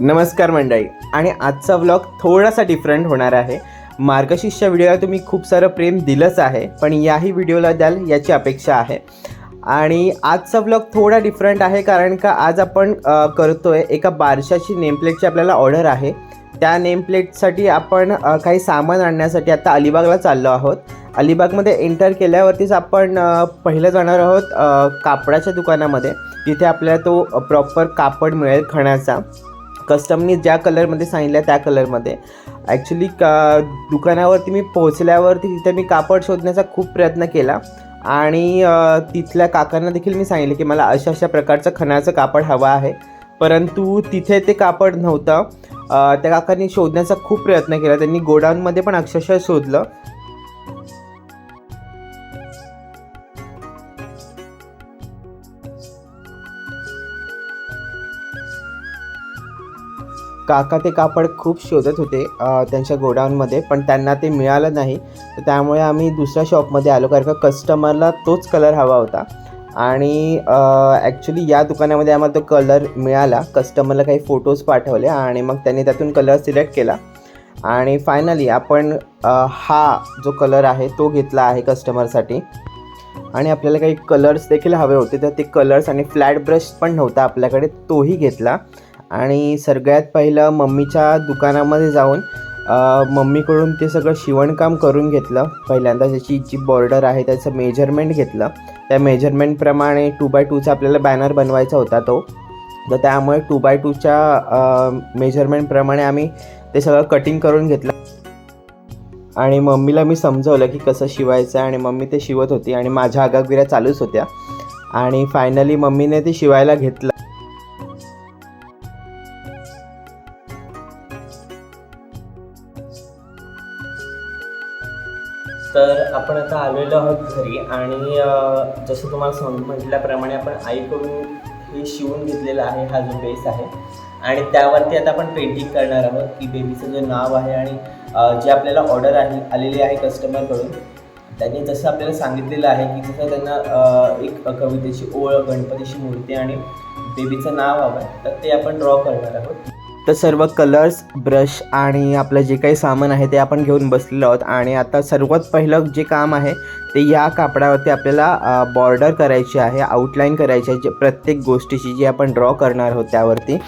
नमस्कार मंडळी. आणि आजचा व्लॉग थोडासा डिफरंट होणार आहे. मार्गशीर्षच्या व्हिडिओला तुम्ही खूप सारं प्रेम दिलंच आहे पण याही व्हिडिओला द्याल याची अपेक्षा आहे. आणि आजचा व्लॉग थोडा डिफरंट आहे कारण का आज आपण करतो आहे एका बारशाची नेमप्लेटची आपल्याला ऑर्डर आहे. त्या नेमप्लेटसाठी आपण काही सामान आणण्यासाठी आता अलिबागला चाललो आहोत. अलिबागमध्ये एंटर केल्यावरतीच आपण पहिलं जाणार आहोत कापडाच्या दुकानामध्ये. तिथे आपल्याला तो प्रॉपर कापड मिळेल खणाचा. कस्टमनी ज्या कलरमध्ये सांगितलं त्या कलरमध्ये ॲक्च्युली का दुकानावरती मी पोहोचल्यावरती तिथे मी कापड शोधण्याचा खूप प्रयत्न केला. आणि तिथल्या काकांना देखील मी सांगितले की मला अशा अशा प्रकारचं खणाचं कापड हवं आहे. परंतु तिथे ते कापड नव्हतं. त्या काकांनी शोधण्याचा खूप प्रयत्न केला. त्यांनी गोडाऊनमध्ये पण अक्षरशः शोधलं. काका ते कापड खूप शोधत होते त्यांच्या गोडाऊनमध्ये पण त्यांना ते मिळालं नाही. तर त्यामुळे आम्ही दुसऱ्या शॉपमध्ये आलो कारण का कस्टमरला तोच कलर हवा होता. आणि ॲक्च्युली या दुकानामध्ये आम्हाला तो कलर मिळाला. कस्टमरला काही फोटोज पाठवले आणि मग त्यांनी त्यातून कलर सिलेक्ट केला. आणि फायनली आपण हा जो कलर आहे तो घेतला आहे कस्टमरसाठी आणि आपल्याला काही कलर्स देखील हवे होते तर ते कलर्स आणि फ्लॅट ब्रश पण नव्हता आपल्याकडे तोही घेतला. आणि सगळ्यात पहिलं मम्मीच्या दुकानामध्ये जाऊन मम्मीकडून ते सगळं शिवणकाम करून घेतलं. पहिल्यांदा त्याची जी बॉर्डर आहे त्याचं मेजरमेंट घेतलं. त्या मेजरमेंटप्रमाणे टू बाय टूचा आपल्याला बॅनर बनवायचा होता तो. तर त्यामुळे टू बाय टूच्या मेजरमेंटप्रमाणे आम्ही ते सगळं कटिंग करून घेतलं. आणि मम्मीला मी समजवलं की कसं शिवायचं आहे आणि मम्मी ते शिवत होती आणि माझ्या आगागिऱ्या चालूच होत्या. आणि फायनली मम्मीने ते शिवायला घेतलं. तर आपण आता आलेलो आहोत घरी आणि जसं तुम्हाला सांग म्हटल्याप्रमाणे आपण आईकडून हे शिवून घेतलेलं आहे हा जो बेस आहे. आणि त्यावरती आता आपण पेंटिंग करणार आहोत की बेबीचं जे नाव आहे आणि जे आपल्याला ऑर्डर आहे आलेली आहे कस्टमरकडून त्यांनी जसं आपल्याला सांगितलेलं आहे की जसं त्यांना एक कवितेची ओळ गणपतीची मूर्ती आणि बेबीचं नाव हवं आहे तर ते आपण ड्रॉ करणार आहोत. तर सर्व कलर्स ब्रश आणि आपलं जे काही सामान आहे ते आपण घेऊन बसलेलो आहोत. आणि आता सर्वात पहिलं जे काम आहे ते या कापडावरती आपल्याला बॉर्डर करायची आहे आउटलाईन करायची आहे जे प्रत्येक गोष्टीची जी आपण ड्रॉ करणार आहोत त्यावरती.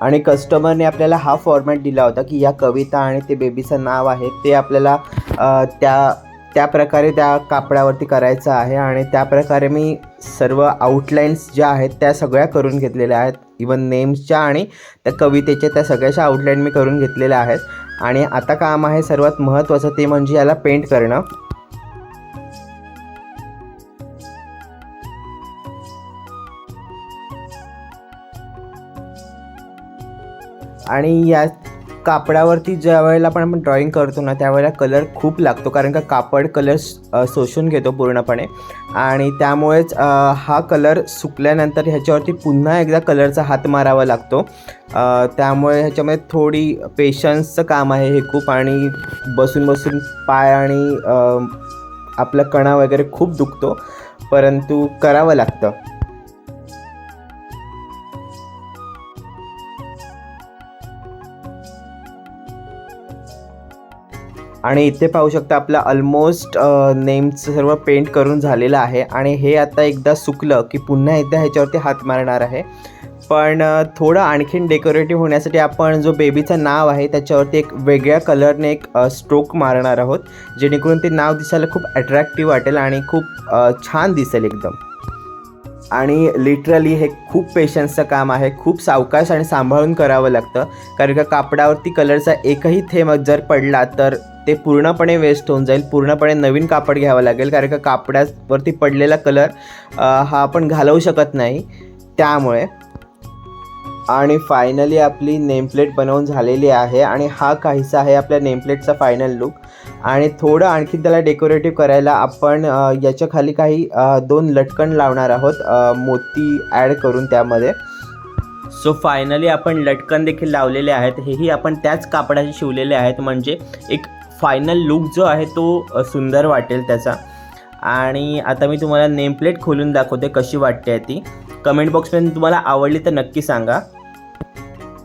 आणि कस्टमरने आपल्याला हा फॉर्मॅट दिला होता की या कविता आणि ते बेबीचं नाव आहे ते आपल्याला त्या त्या प्रकारे त्या कापडावरती करायचं आहे आणि त्या प्रकारे मी सर्व आउटलाईन्स ज्या आहेत त्या सगळ्या करून घेतलेल्या आहेत. इवन नेम्सच्या आणि त्या कवितेच्या त्या सगळ्याच्या आउटलाईन मी करून घेतलेल्या आहेत. आणि आता काम आहे सर्वात महत्त्वाचं ते म्हणजे याला पेंट करणं. आणि या कापडावरती ज्या वेळेला पण आपण ड्रॉइंग करतो ना त्यावेळेला कलर खूप लागतो. कारण का कापड कलर शोषून घेतो पूर्णपणे. आणि त्यामुळेच हा कलर सुकल्यानंतर ह्याच्यावरती पुन्हा एकदा कलरचा हात मारावा लागतो. त्यामुळे ह्याच्यामध्ये थोडी पेशन्सचं काम आहे हे खूप. आणि बसून बसून पाय आणि आपला कणा वगैरे खूप दुखतो. परंतु करावं लागतं. आणि इथे पाहू शकता आपलं ऑलमोस्ट नेमचं सर्व पेंट करून झालेलं आहे. आणि हे आता एकदा सुकलं की पुन्हा एकदा ह्याच्यावरती हात मारणार आहे. पण थोडं आणखीन डेकोरेटिव्ह होण्यासाठी आपण जो बेबीचं नाव आहे त्याच्यावरती एक वेगळ्या कलरने एक स्ट्रोक मारणार आहोत. जेणेकरून ते नाव दिसायला खूप अट्रॅक्टिव्ह वाटेल आणि खूप छान दिसेल एकदम. आणि लिटरली हे खूप पेशन्सचं काम आहे. खूप सावकाश आणि सांभाळून करावं लागतं. कारण का कापडावरती कलरचा एकही थेंब जर पडला तर ते पूर्णपणे वेस्ट होऊन जाईल. पूर्णपणे नवीन कापड घ्यावं लागेल. कारण का कापडावरती पडलेला कलर हा आपण घालवू शकत नाही. त्यामुळे. आणि फायनली आपली नेमप्लेट बनवून झालेली आहे. आणि हा काहीसा आहे आपल्या नेमप्लेटचा फायनल लुक आणि थोडं आणखी त्याला डेकोरेटिव्ह करायला आपण याच्याखाली याच्या खाली काही दोन लटकन लावणार आहोत. मोती ॲड करून त्यामध्ये. सो फायनली आपण लटकन देखील लावलेले आहेत. हेही आपण त्याच कापडाचे शिवलेले आहेत. म्हणजे एक फायनल लुक जो आहे तो सुंदर वाटेल त्याचा. आणि आता मी तुम्हाला नेमप्लेट खोलून दाखवते कशी वाटते आहे ती कमेंट बॉक्समध्ये तुम्हाला आवडली तर नक्की सांगा.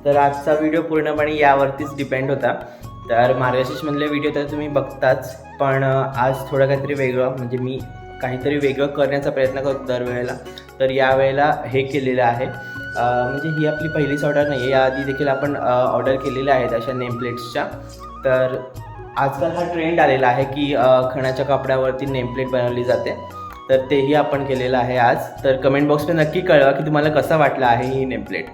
तर आजचा व्हिडिओ पूर्णपणे यावरतीच डिपेंड होता. तर मार्गशीर्षमधले व्हिडिओ तर तुम्ही बघताच पण आज थोडं काहीतरी वेगळं म्हणजे मी काहीतरी वेगळं करण्याचा प्रयत्न करतो दरवेळेला. तर यावेळेला हे केलेलं आहे. म्हणजे ही आपली पहिलीच ऑर्डर नाही आहे याआधी देखील आपण ऑर्डर केलेल्या आहेत अशा नेमप्लेट्सच्या तर आजकाल हा ट्रेंड आलेला आहे की खणाच्या कपड्यावरती नेमप्लेट बनवली जाते. तर तेही आपण केलेलं आहे आज. तर कमेंट बॉक्समध्ये नक्की कळवा की तुम्हाला कसा वाटला आहे ही नेमप्लेट